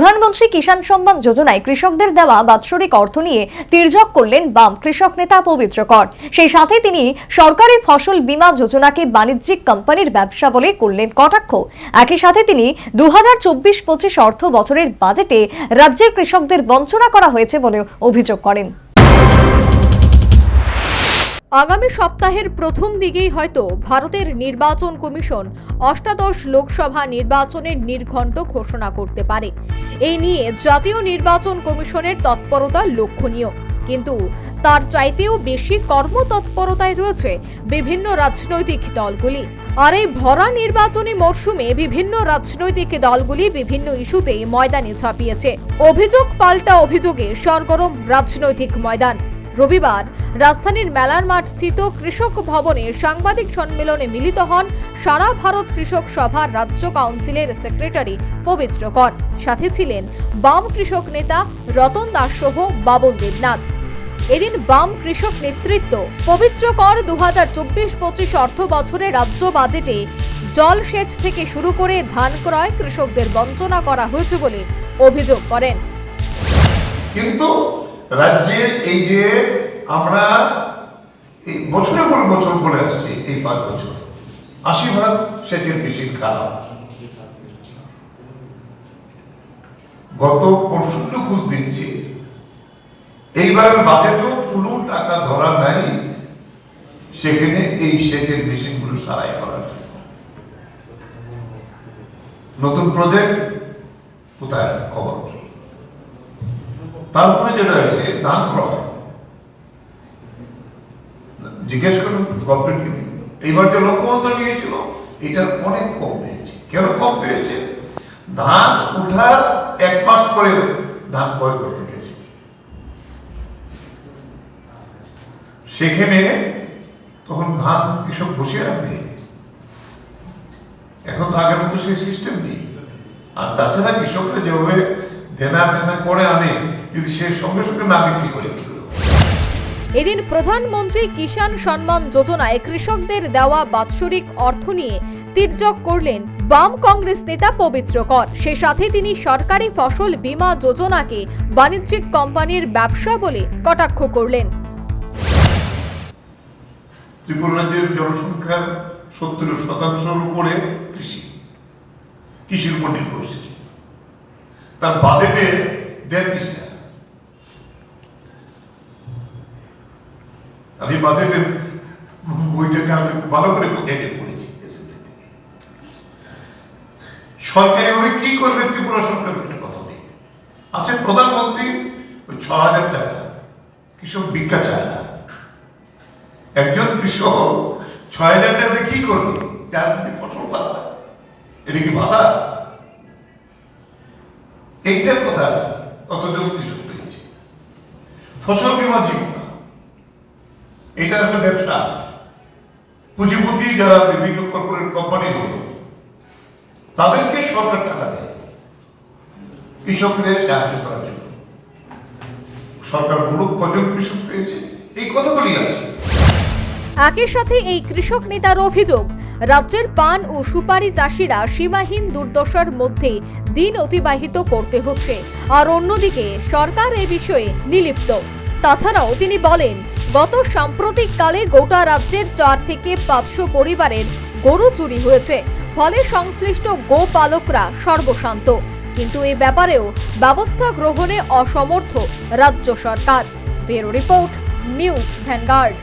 প্রধানমন্ত্রী কিষাণ সম্মান যোজনায় কৃষকদের দেওয়া বাৎসরিক অর্থ নিয়ে তির্যক করলেন বাম কৃষক নেতা পবিত্র কর। সেই সাথে তিনি সরকারি ফসল বীমা যোজনাকে বাণিজ্যিক কোম্পানির ব্যবসা বলে করলেন কটাক্ষ। একই সাথে তিনি দু হাজার চব্বিশ পঁচিশ অর্থ বছরের বাজেটে রাজ্যের কৃষকদের বঞ্চনা করা হয়েছে বলেও অভিযোগ করেন। আগামী সপ্তাহের প্রথম দিকেই হয়তো ভারতের নির্বাচন কমিশন অষ্টাদশ লোকসভা নির্বাচনের নির্ঘণ্ট ঘোষণা করতে পারে। এই নিয়ে জাতীয় নির্বাচন কমিশনের তৎপরতা লক্ষণীয়। কিন্তু তার চাইতেও বেশি কর্মতৎপরতায় রয়েছে বিভিন্ন রাজনৈতিক দলগুলি। আর এই ভরা নির্বাচনী মরশুমে বিভিন্ন রাজনৈতিক দলগুলি বিভিন্ন ইস্যুতে ময়দানে ছাপিয়েছে অভিযোগ পাল্টা অভিযোগে সরগরম রাজনৈতিক ময়দান। রবিবার রাজধানীর মেলার মাঠ স্থিত কৃষক ভবনে সাংবাদিক সম্মেলনে মিলিত হন সারা ভারত কৃষক সভার রাজ্য কাউন্সিলের সেক্রেটারি পবিত্র কর। সাথে ছিলেন বাম কৃষক নেতা রতন দাস সহ বাবুল দেবনাথ। এদিন বাম কৃষক নেতৃত্ব পবিত্র কর দু হাজার চব্বিশ পঁচিশ অর্থ বছরে রাজ্য বাজেটে জলসেচ থেকে শুরু করে ধান ক্রয় কৃষকদের বঞ্চনা করা হয়েছে বলে অভিযোগ করেন। কিন্তু রাজ্যের এই যে আমরা এই বছরের পর বছর বলে আসছি, এই পাঁচ বছর আশি ভাগ সেচের মেশিন খারাপ গত পরশুদিন খুঁজ দিচ্ছি এইবারের বাজেটেও কোনো টাকা ধরা নাই, সেখানে এই সেচের মেশিনগুলো সারাই করার। নতুন প্রজেক্ট কোথায় খবর? তারপরে যেটা হয়েছে ধান ক্রয় জিজ্ঞেস করুন গভর্নমেন্টকে দিন। এইবার যে লক্ষ্যমাত্রা নিয়েছিল, এটার অনেক কম পেয়েছে। কেন কম পেয়েছে? ধান উঠার এক মাস পরে ধান ক্রয় করতে গেছে। সেখানে তখন ধান কৃষক বসিয়ে রাখবে। এখন তো আগের মতো সেই সিস্টেম নেই। আর তাছাড়া কৃষকরা যেভাবে দেনা টেনা করে আনে যদি সে সঙ্গে সঙ্গে না বিক্রি করে কি এদিন প্রধানমন্ত্রী কিষাণ সম্মান যোজনায় কৃষকদের দেওয়া বাৎসরিক অর্থ নিয়ে তির্যক করলেন বাম কংগ্রেস নেতা পবিত্র কর। সে সাথে তিনি সরকারি ফসল বীমা যোজনাকে বাণিজ্যিক কোম্পানির ব্যবসা বলে কটাক্ষ করলেন। ত্রিপুরা রাজ্যের জনসংখ্যার সত্তর শতাংশের উপরে কৃষি। কৃষির উপর নির্ভরশীল। তার বাজেটে দেড় আমি বাজেটের বইটা কালকে ভালো করে এনে পড়েছি। সরকারিভাবে কি করবে ত্রিপুরা সরকার একটা কথা নেই। আছে প্রধানমন্ত্রী ওই ছ হাজার টাকা, কৃষক ভিক্ষা চায় না। একজন কৃষক ছয় হাজার টাকা দিয়ে কি করবে? যার ফসল লাগায় এটা কি বাধা? এইটার কথা আছে। কতজন কৃষক পেয়েছে? ফসল বীমা জীবন এটা একটা ব্যবসা। পুঁজিপতি যারা বিভিন্ন কর্পোরেট কোম্পানি গুলো, তাদেরকে সরকার টাকা দেয়। কৃষকদের সাহায্য করার জন্য। সরকার মূলক কজন কৃষক পেয়েছে? এই কথাগুলি আছে। একই সাথে এই কৃষক নেতার অভিযোগ, রাজ্যের পান ও সুপারি চাষিরা সীমাহীন দুর্দশার মধ্যে দিন অতিবাহিত করতে হচ্ছে। আর অন্যদিকে সরকার এ বিষয়ে নিলিপ্ত। তাছাড়াও তিনি বলেন গত সাম্প্রতিক কালে গোটা রাজ্যের চার থেকে পাঁচশো পরিবারের গরু চুরি হয়েছে। ফলে সংশ্লিষ্ট গোপালকরা সর্বশান্ত। কিন্তু এ ব্যাপারেও ব্যবস্থা গ্রহণে অসমর্থ রাজ্য সরকার। Bureau report news Vanguard.